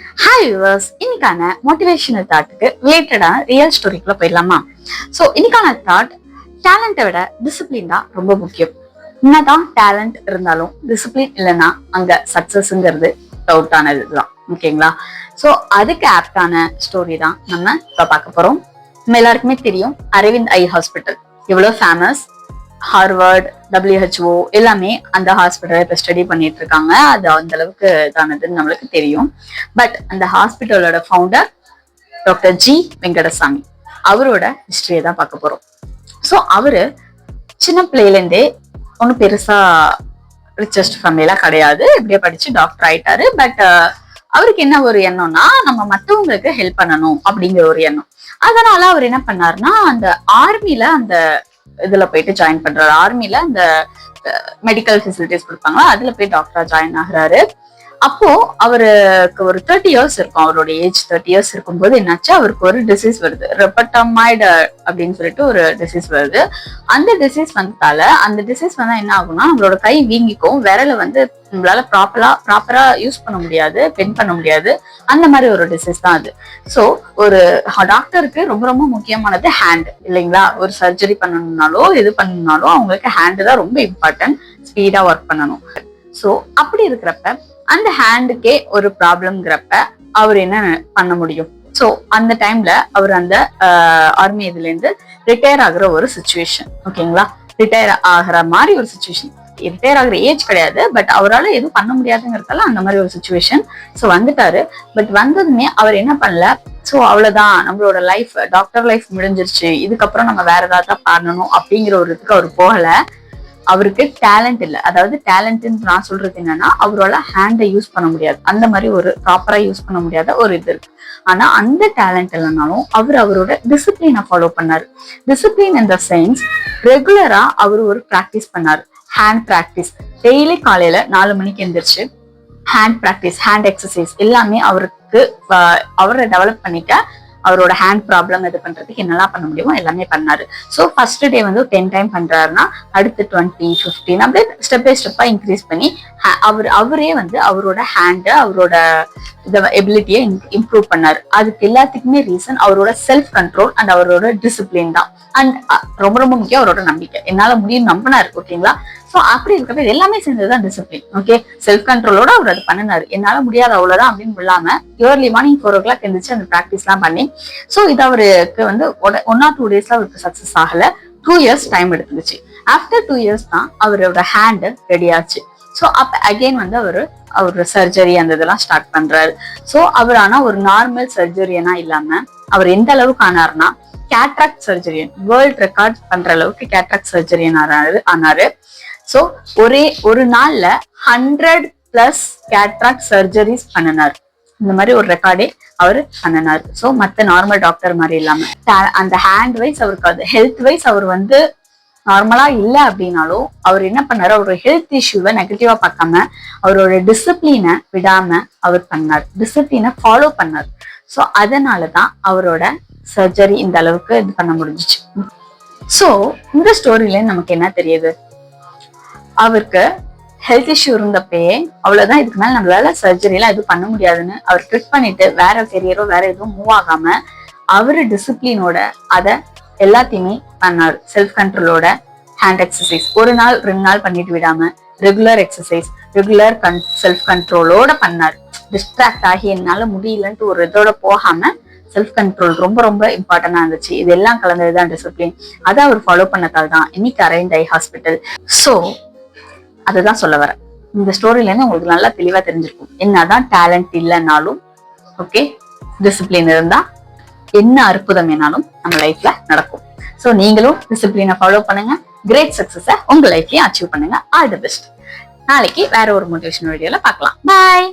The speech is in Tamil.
ஹாய் வியூவர்ஸ் இன்னைக்கான மோட்டிவேஷனல் தாட்டுக்கு ரிலேட்டடான ரியல் ஸ்டோரிக்குள்ள போயிடலாமா? ஸோ இன்னைக்கான தாட் டேலண்ட்டை விட டிசிப்ளின் தான் ரொம்ப முக்கியம். என்னதான் டேலண்ட் இருந்தாலும் டிசிப்ளின் இல்லைன்னா அங்க சக்சஸ்ங்கிறது டவுட்டானது தான். ஓகேங்களா ஸோ அதுக்கு ஆப்டான ஸ்டோரி தான் நம்ம இப்போ பார்க்க போறோம். நம்ம எல்லாருக்குமே தெரியும் அரவிந்த் ஐ ஹாஸ்பிட்டல் எவ்வளோ ஃபேமஸ் ஹார்வர்ட் டபிள்யூஹெச்ஓ எல்லாமே அந்த ஹாஸ்பிட்டலை இப்போ ஸ்டடி பண்ணிட்டு இருக்காங்க அது அந்த அளவுக்கு இதானதுன்னு நம்மளுக்கு தெரியும். பட் அந்த ஹாஸ்பிட்டலோட ஃபவுண்டர் டாக்டர் ஜி வெங்கடசாமி அவரோட ஹிஸ்டரியை தான் பார்க்க போறோம். ஸோ அவரு சின்ன பிள்ளையிலேருந்தே ஒன்றும் பெருசா ரிச்சஸ்ட் ஃபேமிலியெலாம் கிடையாது. இப்படியே படிச்சு டாக்டர் ஆயிட்டாரு. பட் அவருக்கு என்ன ஒரு எண்ணம்னா நம்ம மற்றவங்களுக்கு ஹெல்ப் பண்ணணும் அப்படிங்கிற ஒரு எண்ணம். அதனால அவர் என்ன பண்ணாருன்னா அந்த ஆர்மியில அந்த இதுல போயிட்டு ஜாயின் பண்றாரு. ஆர்மில அந்த மெடிக்கல் ஃபெசிலிட்டிஸ் கொடுப்பாங்களா? அதுல போய் டாக்டரா ஜாயின் ஆகுறாரு. அப்போ அவருக்கு ஒரு தேர்ட்டி இயர்ஸ் இருக்கும். அவரோட ஏஜ் தேர்ட்டி இயர்ஸ் இருக்கும்போது என்னாச்சு? அவருக்கு ஒரு டிசீஸ் வருது. ரெப்பட்டமாய்டு அப்படின்னு சொல்லிட்டு ஒரு டிசீஸ் வருது. அந்த டிசீஸ் வந்ததால அந்த டிசீஸ் வந்தா என்ன ஆகும்னா அவரோட கை வீங்கிக்கும். விரல வந்து நம்மளால ப்ராப்பரா ப்ராப்பரா யூஸ் பண்ண முடியாது பென் பண்ண முடியாது. அந்த மாதிரி ஒரு டிசீஸ் தான் அது. ஸோ ஒரு டாக்டருக்கு ரொம்ப ரொம்ப முக்கியமானது ஹேண்ட் இல்லைங்களா? ஒரு சர்ஜரி பண்ணணும்னாலோ இது பண்ணணும்னாலோ அவங்களுக்கு ஹேண்டு தான் ரொம்ப இம்பார்ட்டன்ட் ஸ்பீடா ஒர்க் பண்ணணும். ஸோ அப்படி இருக்கிறப்ப அந்த ஹேண்டுக்கே ஒரு ப்ராப்ளம்ங்கிறப்ப அவர் என்ன பண்ண முடியும்? ஸோ அந்த டைம்ல அவர் அந்த ஆர்மி இதுல இருந்து ரிட்டையர் ஆகுற ஒரு சுச்சுவேஷன் ஓகேங்களா ரிட்டையர் ஆகுற மாதிரி ஒரு சுச்சுவேஷன் ரிட்டையர் ஆகுற ஏஜ் கிடையாது பட் அவரால் எதுவும் பண்ண முடியாதுங்கிறதால அந்த மாதிரி ஒரு சுச்சுவேஷன் ஸோ வந்துட்டாரு. பட் வந்ததுமே அவர் என்ன பண்ணல? ஸோ அவ்வளவுதான். நம்மளோட லைஃப் டாக்டர் லைஃப் முடிஞ்சிருச்சு. இதுக்கப்புறம் நம்ம வேற ஏதாவது பண்ணணும் அப்படிங்கிற ஒரு இதுக்கு அவர் போகல. அவருக்கு டேலண்ட் இல்லை. அதாவது டேலண்ட்னு நான் சொல்றது என்னன்னா அவரால் ஹேண்டை யூஸ் பண்ண முடியாது. அந்த மாதிரி ஒரு ப்ராப்பரா யூஸ் பண்ண முடியாத ஒரு இது இருக்கு. ஆனா அந்த டேலண்ட் இல்லைனாலும் அவர் அவரோட டிசிப்ளினை ஃபாலோ பண்ணாரு. டிசிப்ளின் இன் த சென்ஸ் ரெகுலரா அவர் ஒரு ப்ராக்டிஸ் பண்ணாரு. ஹேண்ட் ப்ராக்டிஸ் டெய்லி காலையில நாலு மணிக்கு எந்திரிச்சு ஹேண்ட் ப்ராக்டிஸ் ஹேண்ட் எக்ஸசைஸ் எல்லாமே அவருக்கு அவரை டெவலப் பண்ணிக்க அவரோட ஹேண்ட் ப்ராப்ளம் இது பண்றதுக்கு என்னெல்லாம் பண்ண முடியுமோ எல்லாமே பண்ணாரு. ஸோ ஃபர்ஸ்ட் டே வந்து டென் டைம் பண்றாருன்னா அடுத்து டுவெண்ட்டி ஃபிஃப்டின் அப்படியே ஸ்டெப் பை ஸ்டெப்பா இன்க்ரீஸ் பண்ணி அவர் அவரே வந்து அவரோட ஹேண்டை அவரோட இத எபிலிட்டியை இம்ப்ரூவ் பண்ணாரு. அதுக்கு எல்லாத்துக்குமே ரீசன் அவரோட செல்ஃப் கண்ட்ரோல் அண்ட் அவரோட டிசிப்ளின் தான். அண்ட் ரொம்ப ரொம்ப முக்கியம் அவரோட நம்பிக்கை. என்னால முடியும் நம்பினாரு ஓகேங்களா ஸோ அப்படி இருக்கிறது எல்லாமே எல்லாமே சேர்ந்ததுதான் டிசிப்ளின் ஓகே செல்ஃப் கண்ட்ரோலோட அவர் அது பண்ணினாரு. என்னால முடியாத அவ்வளவுதான் அப்படின்னு இல்லாம early morning four o'clock எழுந்திரிச்சு அந்த ப்ராக்டிஸ் எல்லாம் பண்ணி ஸோ இது அவருக்கு வந்து ஒன் ஆர் டூ டேஸ்ல அவருக்கு சக்சஸ் ஆகல. டூ இயர்ஸ் டைம் எடுத்துருச்சு. ஆஃப்டர் டூ இயர்ஸ் தான் அவரோட ஹேண்டு ரெடி ஆச்சு. ஸோ அப்ப அகெயின் வந்து அவர் அவர் சர்ஜரி அந்த இதெல்லாம் ஸ்டார்ட் பண்றாரு. ஸோ அவர் ஆனா ஒரு நார்மல் சர்ஜரியனா இல்லாம அவர் எந்த அளவுக்கு ஆனாருன்னா கேட்ராக்ட் சர்ஜரியன் வேர்ல்ட் ரெக்கார்ட் பண்ற அளவுக்கு கேட்ராக்ட் சர்ஜரியன் ஆனாரு ஆனாரு. ஸோ ஒரே ஒரு நாள்ல ஹண்ட்ரட் பிளஸ் கேட்ராக்ட் சர்ஜரிஸ் பண்ணினார். இந்த மாதிரி ஒரு ரெக்கார்டே அவர் பண்ணினார். ஸோ மற்ற நார்மல் டாக்டர் மாதிரி இல்லாம. அந்த ஹேண்ட் வைஸ் அவருக்கு அது ஹெல்த் வைஸ் அவர் வந்து நார்மலா இல்லை அப்படின்னாலும் அவர் என்ன பண்ணாரு? அவரோட ஹெல்த் இஷ்யூவை நெகட்டிவா பார்க்காம அவரோட டிசிப்ளினை விடாம அவர் பண்ணார். டிசிப்ளினை ஃபாலோ பண்ணார். ஸோ அதனால தான் அவரோட சர்ஜரி இந்த அளவுக்கு இது பண்ண முடிஞ்சிச்சு. ஸோ இந்த ஸ்டோரியில நமக்கு என்ன தெரியுது? அவருக்கு ஹெல்த் இஷ்யூ இருந்தப்பயே அவ்வளவுதான் இதுக்கு மேல நம்மளால சர்ஜரி எல்லாம் எதுவும் பண்ண முடியாதுன்னு அவர் ட்ரிட் பண்ணிட்டு வேற கெரியரோ வேற எதுவும் மூவ் ஆகாம அவரு டிசிப்ளினோட அதை எல்லாத்தையுமே பண்ணார். செல்ஃப் கண்ட்ரோலோட ஹேண்ட் எக்ஸசைஸ் ஒரு நாள் ரெண்டு நாள் பண்ணிட்டு விடாம ரெகுலர் எக்ஸசைஸ் ரெகுலர் கன் செல்ஃப் கண்ட்ரோலோட பண்ணார். டிஸ்ட்ராக்ட் ஆகி என்னால முடியலன்ட்டு ஒரு இதோட போகாம செல்ஃப் கண்ட்ரோல் ரொம்ப ரொம்ப இம்பார்ட்டன்டா இருந்துச்சு. இது எல்லாம் கலந்ததுதான் டிசிப்ளின் அதை அவர் ஃபாலோ பண்ணதால் தான் இன்னைக்கு அரவிந்த் ஐ ஹாஸ்பிட்டல் ஸோ அதுதான் சொல்ல வரேன். இந்த ஸ்டோரியிலேருந்து உங்களுக்கு நல்லா தெளிவா தெரிஞ்சிருக்கும். என்னதான் டேலண்ட் இல்லைனாலும் ஓகே டிசிப்ளின் இருந்தா என்ன அற்புதம் வேணாலும் நம்ம லைஃப்ல நடக்கும். ஸோ நீங்களும் டிசிப்ளினை ஃபாலோ பண்ணுங்க. கிரேட் சக்ஸஸை உங்க லைஃப்லயும் அச்சீவ் பண்ணுங்க. ஆல் தி பெஸ்ட் நாளைக்கு வேற ஒரு மோட்டிவேஷன் வீடியோல பார்க்கலாம். பாய்